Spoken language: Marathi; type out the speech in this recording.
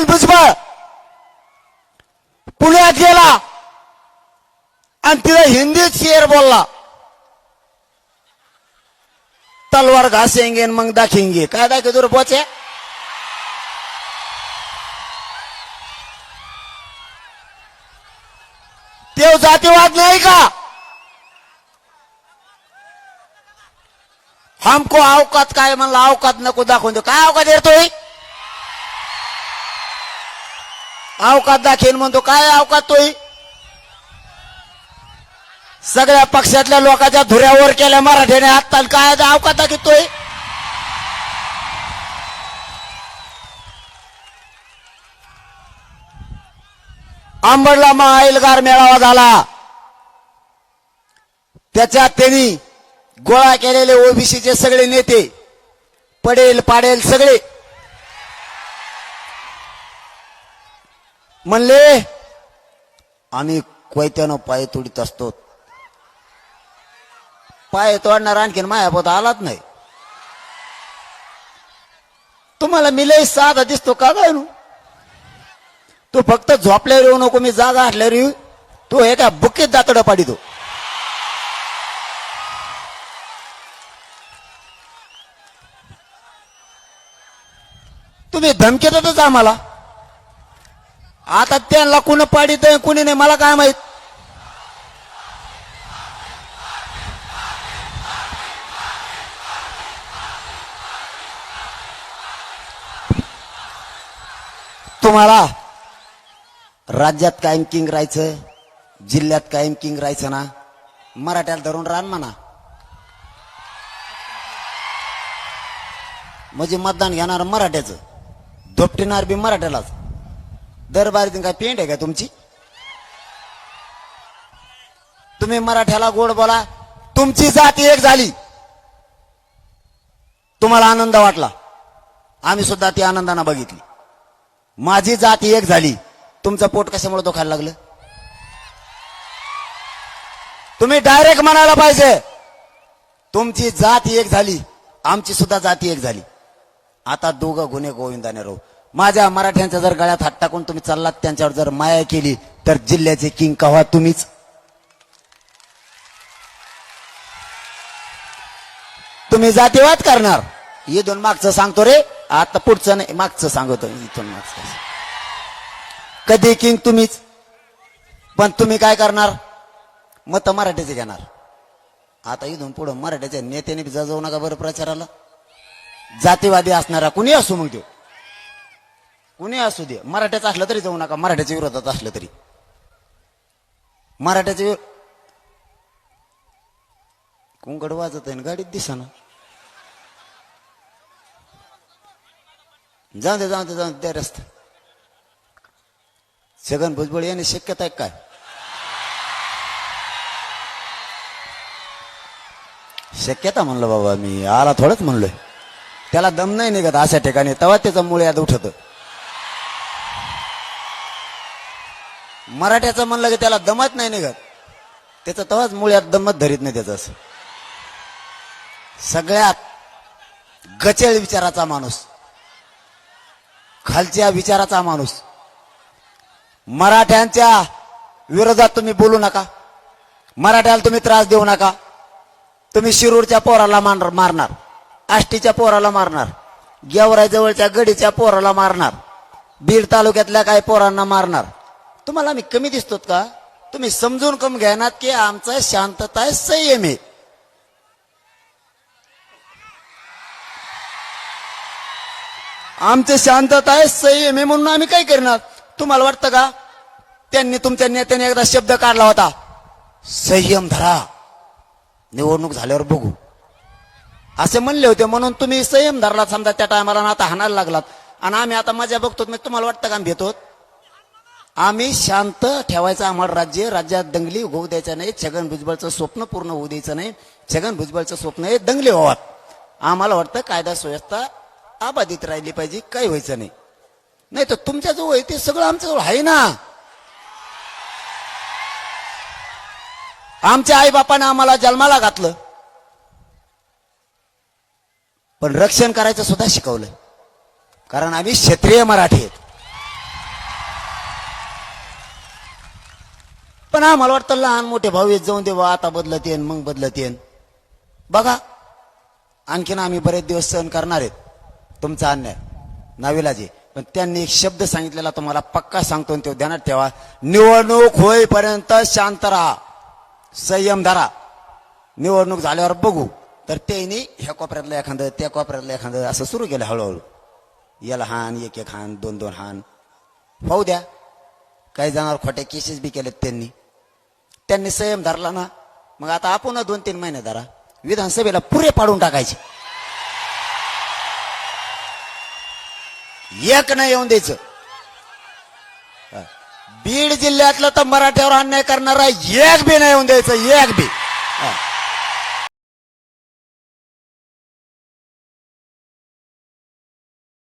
छगन भुजबळ पुण्यात गेला. आणि तिला हिंदीत शेर बोलला. तलवार घासेंगे मग दाखिंगे. काय दाखव तुला पोचे? तेव जातीवाद नाही का? हमको अवकात काय म्हणलं? अवकात नको दाखवून दे काय अवकात येतोय? अवकात दाखेल म्हणतो काय अवकात तोय सगळ्या पक्षातल्या लोकांच्या धुऱ्यावर केल्या मराठीने आत्ता काय अवकात दाखवतोय आंबडला महाएलगार मेळावा झाला. त्याच्यात त्यांनी गोळा केलेले ओबीसीचे सगळे नेते पडेल पाडेल सगळे म्हणले आम्ही कोयत्यानं पाय तोडीत असतो पाय तोडणार आणखीन मायापोत आलाच नाही. तुम्हाला मिले साधा दिसतो का काय नु? तू फक्त झोपल्यावर येऊ नको मी जागा असल्यावर येऊ. तू एका बुकीत दातडं पाडितो तुम्ही धमकी देतच आम्हाला आता त्यांना कुणी पाडित कुणी नाही मला काय माहीत? तुम्हाला राज्यात कायम किंग राहायचं जिल्ह्यात कायम किंग राहायचं ना मराठ्याला धरून रान म्हणा. म्हणजे मतदान घेणार मराठ्याचं धोपटीणार बी मराठ्यालाच. दरबारीतून काय पेंट आहे का तुमची? तुम्ही मराठ्याला गोड बोला. तुमची जाती एक झाली. तुम्हाला आनंद वाटला. आम्ही सुद्धा ती आनंदानं बघितली. माझी जाती एक झाली. तुमचं पोट कशामुळे दुखायला लागलं? तुम्ही डायरेक्ट म्हणायला पाहिजे. तुमची जात एक झाली. आमची सुद्धा जाती एक झाली. आता दोघं गुन्हे गोविंदाने राहू माझ्या मराठ्यांच्या जर गळ्यात हात टाकून तुम्ही चाललात त्यांच्यावर जर माया केली तर जिल्ह्याचे किंग कव्हा तुम्हीच? तुम्ही जातीवाद करणार. इथून मागचं सांगतो रे. आता पुढचं नाही मागचं सांगतो इथून मागचं. कधी किंग तुम्हीच? पण तुम्ही काय करणार? मत मराठीचे घेणार. आता इथून पुढं मराठ्याच्या नेत्याने बी जाऊ नका बरं प्रचाराला. जातीवादी असणारा कुणी असू मग देऊ कुणी असू दे. मराठ्याचं असलं तरी जाऊ नका. मराठ्याच्या विरोधात असलं तरी. मराठ्याच्या विरो- कुंकड वाजत आहे ना गाडीत दिसाना जाऊ दे जाऊ दे जाऊ दे त्या रस्ता. छगन भुजबळ याने शक्यता आहे काय? शक्यता म्हणलं बाबा मी. आला थोडंच म्हणलोय. त्याला दम नाही निघत अशा ठिकाणी. तेव्हा त्याचं मुळे याद उठत. मराठ्याचं म्हणलं की त्याला दमत नाही निघत. त्याचं तवाच मुळ्यात दमत धरीत नाही त्याचं असं. सगळ्यात गचेळ विचाराचा माणूस खालच्या विचाराचा माणूस मराठ्यांच्या विरोधात तुम्ही बोलू नका मराठ्याला तुम्ही त्रास देऊ नका तुम्ही शिरूरच्या पोराला मारणार मारणार आष्टीच्या पोराला मारणार गेवराजवळच्या गडीच्या पोराला मारणार बीड तालुक्यातल्या काही पोरांना मारणार तुम्हाला आम्ही कमी दिसतोत का? तुम्ही समजून कम घेणार की आमचा शांतता आहे संयम आहे. आमचे शांतता आहे संयम आहे म्हणून आम्ही काय करणार? तुम्हाला वाटतं का? त्यांनी तुमच्या नेत्याने एकदा शब्द काढला होता. संयम धरा. निवडणूक झाल्यावर बघू. असे म्हणले होते म्हणून तुम्ही संयम धरला समजा त्या टायमाला आता हाणायला लागलात. आणि आम्ही आता मजा बघतो मग तुम्हाला वाटतं का आम्ही भेटतो? आम्ही शांत ठेवायचं आम्हाला राज्य राज्यात दंगली होऊ द्यायचं नाही छगन भुजबळचं स्वप्न पूर्ण होऊ द्यायचं नाही छगन भुजबळचं स्वप्न हे दंगली व्हावात आम्हाला वाटतं कायदा सुव्यवस्था अबाधित राहिली पाहिजे काही व्हायचं नाही. नाही तर तुमच्याजवळ आहे ते सगळं आमच्याजवळ आहे ना? आमच्या आईबापाने आम्हाला जन्माला घातलं. पण रक्षण करायचं सुद्धा शिकवलं. कारण आम्ही क्षेत्रीय मराठी आहेत. पण आम्हाला वाटतं लहान मोठे भाऊ येत जाऊन देवा आता बदलत येन मग बदलत येन बघा आणखीन आम्ही बरेच दिवस सहन करणार आहेत. तुमचा अन्याय. नाविलाजी पण त्यांनी एक शब्द सांगितलेला तुम्हाला पक्का सांगतो आणि तो ध्यानात ठेवा. निवडणूक होईपर्यंत शांत राहा. संयम धरा. निवडणूक झाल्यावर बघू. तर त्यांनी ह्या कोपऱ्यातलं एखादं त्या कोपऱ्यातलं एखादं असं सुरू केलं हळूहळू. याला हान एक एक हान दोन दोन हान. पाहू द्या. काही जणांवर खोटे केसेस बी केलेत त्यांनी. त्यांनी संयम धरला ना मग आता आपण दोन तीन महिने धरा. विधानसभेला पुरे पाडून टाकायचे. एक नाही येऊन द्यायचं. बीड जिल्ह्यातलं तर मराठ्यावर अन्याय करणारा एक बी नाही येऊन द्यायचं एक बी. हा.